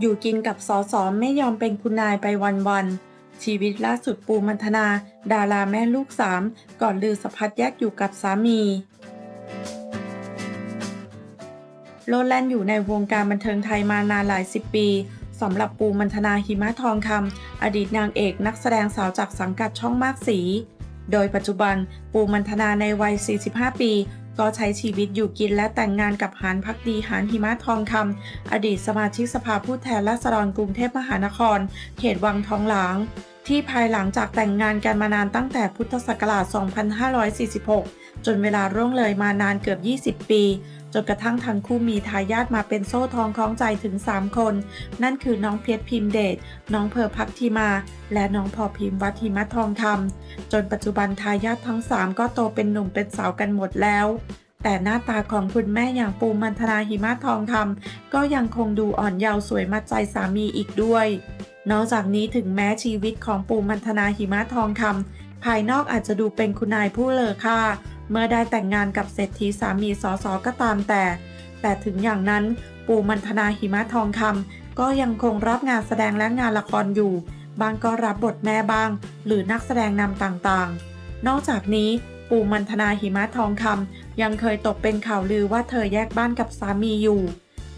อยู่กินกับสอสอไม่ยอมเป็นคุณนายไปวันๆ ชีวิตล่าสุดปูมันธนา ดาราแม่ลูกสามก่อนลือสะพัดแยกอยู่กับสามี โลดแล่นอยู่ในวงการบันเทิงไทยมานานหลายสิบปีสำหรับปูมันธนาหิมะทองคำอดีตนางเอกนักแสดงสาวจากสังกัดช่องมากสี โดยปัจจุบันปูมันธนาในวัย 45 ปี ก็ใช้ชีวิตอยู่กินและแต่งงานกับหานพักดีหานหิมะทองคำอดีตสมาชิกสภาผู้แทนราษฎรกรุงเทพมหานคร เขตวังทองหลาง ที่ภายหลังจากแต่งงานกันมานานตั้งแต่พุทธศักราช 2546 จนเวลาร่วงเลยมานานเกือบ 20 ปี จนกระทั่งทั้งคู่มีทายาทมาเป็นโซ่ทองคล้องใจถึง 3 คน นั่นคือน้องเพชรพิมพ์เดช น้องเพอพักทีมา และน้องพอพิมพ์วัดหิมะทองคำจนปัจจุบันทายาททั้ง 3 ก็โตเป็นหนุ่มเป็นสาวกันหมดแล้วแต่หน้าตาของคุณแม่อย่างปูมันธนาหิมะทองคำก็ยังคงดูอ่อนเยาว์สวยมัดใจสามีอีกด้วย นอกจากนี้ถึงแม้ชีวิตของปูมันธนาหิมะทองคำภายนอกอาจจะดูเป็นคุณนายผู้เลอค่า เมื่อได้แต่งงานกับเศรษฐีสามีสอสอก็ตามแต่ แต่ถึงอย่างนั้นปูมันธนาหิมะทองคำก็ยังคงรับงานแสดงและงานละครอยู่ บางก็รับบทแม่บ้าง หรือนักแสดงนำต่างๆ นอกจากนี้ปูมันธนาหิมะทองคำยังเคยตกเป็นข่าวลือว่าเธอแยกบ้านกับสามีอยู่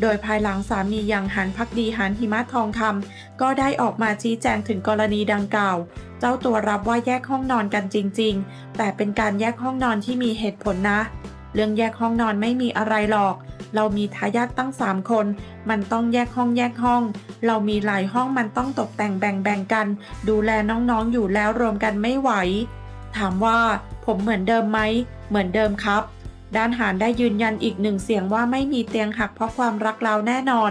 โดยภายหลังสามีอย่างหันพักดีหันหิมะทองคำก็ได้ออกมาชี้แจงถึงกรณีดังกล่าว เจ้าตัวรับว่าแยกห้องนอนกันจริงๆ แต่เป็นการแยกห้องนอนที่มีเหตุผลนะ เรื่องแยกห้องนอนไม่มีอะไรหรอก เรามีทายาทตั้ง 3 คน มันต้องแยกห้องแยกห้อง เรามีหลายห้องมันต้องตกแต่งแบ่งๆกัน ดูแลน้องๆอยู่แล้วรวมกันไม่ไหว ถามว่าผมเหมือนเดิมไหม เหมือนเดิมครับด้านหารได้ยืนยันอีกหนึ่งเสียงว่าไม่มีเตียงหักเพราะความรักเราแน่นอน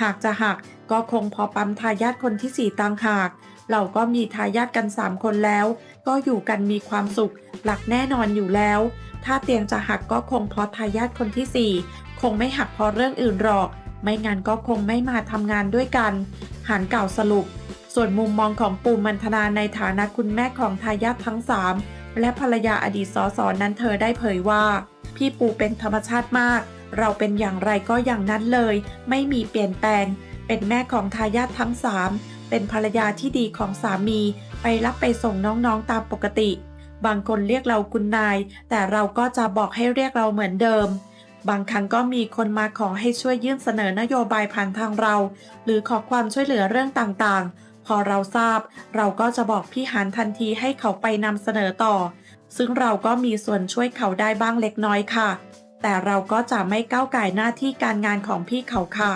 หากจะหักก็คงพอปั๊มทายาทคนที่สี่ต่างหาก เราก็มีทายาทกัน 3 คนแล้ว ก็อยู่กันมีความสุข หลักแน่นอนอยู่แล้ว ถ้าเตียงจะหักก็คงเพราะทายาทคนที่ 4 คงไม่หักเพราะเรื่องอื่นหรอก ไม่งั้นก็คงไม่มาทำงานด้วยกัน หารกล่าวสรุป ส่วนมุมมองของปูมันธนาในฐานะคุณแม่ของทายาททั้ง 3 และภรรยาอดีตสสนั้นเธอได้เผยว่า พี่ปูเป็นธรรมชาติมากเราเป็นอย่างไรก็อย่างนั้นเลย ไม่มีเปลี่ยนแปลง เป็นแม่ของทายาททั้ง3 เป็นภรรยาที่ดีของสามีไปรับไปส่งน้องๆตามปกติ บางคนเรียกเราคุณนาย แต่เราก็จะบอกให้เรียกเราเหมือนเดิม บางครั้งก็มีคนมาขอให้ช่วยยื่นเสนอนโยบายผ่านทางเรา หรือขอความช่วยเหลือเรื่องต่างๆ พอเราทราบ เราก็จะบอกพี่หานทันทีให้เขาไปนำเสนอต่อ ซึ่งเราก็มีส่วนช่วยเขาได้บ้างเล็กน้อยค่ะ แต่เราก็จะไม่ก้าวไก่หน้าที่การงานของพี่เขาค่ะ